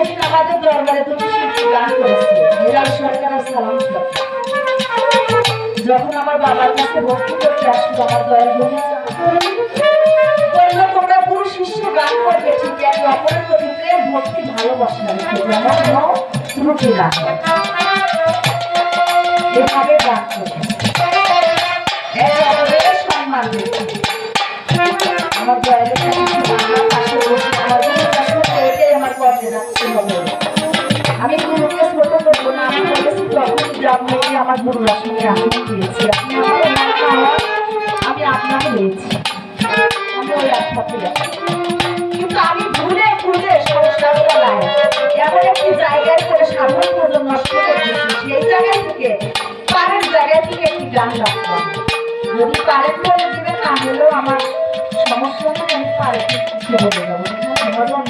সেদিন আমাদের দরবারে দুটো শিল্পী গান করেছে। মিরাজ সরকার আর সালাম যখন আমার বাবার কাছে ভর্তি করতে আসলো আমার দয়াল বলল, তোমরা পুরো শিষ্য গান করবে, ঠিক আছে ভক্তি ভালোবাসা যেমন কোনো ত্রুটি না। এভাবে গান করবে সম্মান আমার আমি গুরুকে ছোট করব না, আমি বলেছি তখন আমার গুরুর সঙ্গে আমি দিয়েছি আমি আপনাকে নিয়েছি আমি ওই যাচ্ছি কিন্তু আমি ভুলে ভুলে সংসার চালাই। এমন একটি জায়গায় করে সাধন সেই জায়গায় থেকে পারের জায়গায় থেকে একটি গান রাখতাম যদি হলেও আমার সমস্যা নেই আমি পারে কিছু বলে ভজন